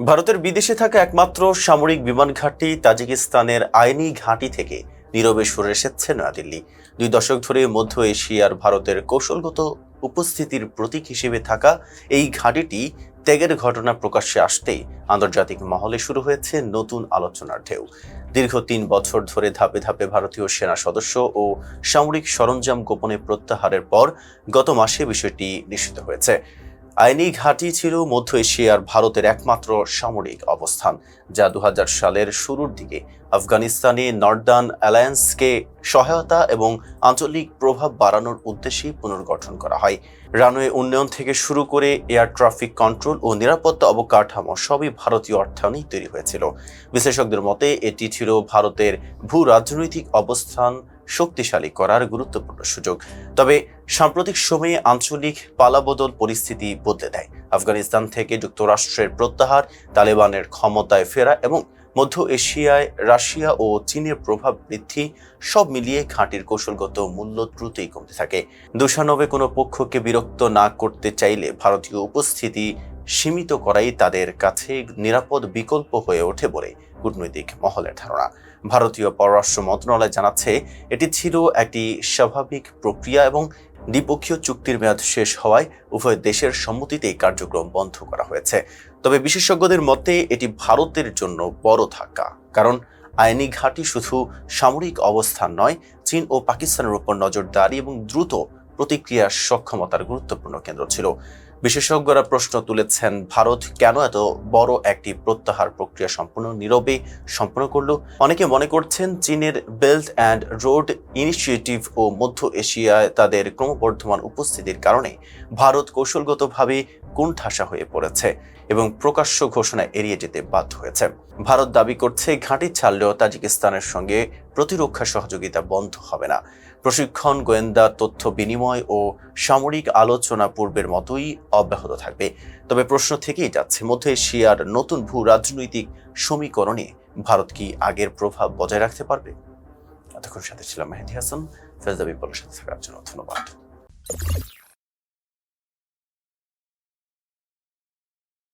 ভারতের বিদেশে থাকা একমাত্র সামরিক বিমান ঘাঁটি তাজিকিস্তানের আইনি ঘাঁটি থেকে নীরবে সরে এসেছে নয়াদিল্লি। দুই দশক ধরে মধ্য এশিয়ার ভারতের কৌশলগত উপস্থিতির প্রতীক হিসেবে থাকা এই ঘাঁটিটি ত্যাগের ঘটনা প্রকাশ্যে আসতেই আন্তর্জাতিক মহলে শুরু হয়েছে নতুন আলোচনার ঢেউ। দীর্ঘ তিন বছর ধরে ধাপে ধাপে ভারতীয় সেনা সদস্য ও সামরিক সরঞ্জাম গোপনে প্রত্যাহারের পর গত মাসে বিষয়টি নিশ্চিত হয়েছে। আইনি ঘাঁটি ছিল মধ্য এশিয়ার ভারতের একমাত্র সামরিক অবস্থান, যা দু সালের শুরুর দিকে আফগানিস্তানে নর্দার্ন অ্যালায়েন্সকে সহায়তা এবং আঞ্চলিক প্রভাব বাড়ানোর উদ্দেশ্যেই পুনর্গঠন করা হয়। রানওয়ে উন্নয়ন থেকে শুরু করে এয়ার ট্রাফিক কন্ট্রোল ও নিরাপত্তা অবকাঠামো সবই ভারতীয় অর্থায়নেই তৈরি হয়েছিল। বিশ্লেষকদের মতে, এটি ছিল ভারতের ভূ রাজনৈতিক অবস্থান শক্তিশালী করার গুরুত্বপূর্ণ সুযোগ। তবে সাম্প্রতিক সময়ে আঞ্চলিক পালাবদল পরিস্থিতি বদলে দেয়। আফগানিস্তান থেকে যুক্তরাষ্ট্রের প্রত্যাহার, তালেবানের ক্ষমতায় ফেরা এবং মধ্য এশিয়ায় রাশিয়া ও চীনের প্রভাব বৃদ্ধি সব মিলিয়ে ঘাঁটির কৌশলগত মূল্য দ্রুতই কমতে থাকে। দোষানবে কোনো পক্ষকে বিরক্ত না করতে চাইলে ভারতীয় উপস্থিতি সীমিত করাই তাদের কাছে নিরাপদ বিকল্প হয়ে ওঠে বলে কূটনৈতিক মহলের ধারণা। ভারতীয় পররাষ্ট্র মন্ত্রণালয় জানাচ্ছে, এটি ছিল একটি স্বাভাবিক প্রক্রিয়া এবং দ্বিপক্ষীয় চুক্তির মেয়াদ শেষ হওয়ায় উভয় দেশের সম্মতিতেই কার্যক্রম বন্ধ করা হয়েছে। তবে বিশেষজ্ঞদের মতে, এটি ভারতের জন্য বড় ধাক্কা, কারণ আইনি ঘাঁটি শুধু সামরিক অবস্থান নয়, চীন ও পাকিস্তানের উপর নজরদারি এবং দ্রুত প্রতিক্রিয়ার সক্ষমতার গুরুত্বপূর্ণ কেন্দ্র ছিল। বিশেষজ্ঞরা প্রশ্ন তুলেছেন, ভারত কেন এত বড় একটি প্রত্যাহার প্রক্রিয়া সম্পূর্ণ নীরবে সম্পন্ন করল? অনেকে মনে করছেন, চীনের বেল্ট অ্যান্ড রোড ইনিশিয়েটিভ ও মধ্য এশিয়ায় তাদের ক্রমবর্ধমান উপস্থিতির কারণে ভারত কৌশলগতভাবে কোণঠাসা হয়ে পড়েছে এবং প্রকাশ্য ঘোষণা এড়িয়ে যেতে বাধ্য হয়েছে। ভারত দাবি করছে, ঘাঁটি ছাড়লেও তাজিকিস্তানের সঙ্গে প্রতিরক্ষা সহযোগিতা বন্ধ হবে না। প্রশিক্ষণ, গোয়েন্দা, তথ্য বিনিময় ও সামরিক আলোচনা পূর্বের মতোই অব্যাহত থাকবে। তবে প্রশ্ন থেকেই যাচ্ছে, মধ্য এশিয়ার নতুন ভূ রাজনৈতিক সমীকরণে ভারত কি আগের প্রভাব বজায় রাখতে পারবে? এতক্ষণ সাথে ছিলাম মেহেদি হাসান। ফেজদা বিপলের সাথে থাকার জন্য ধন্যবাদ।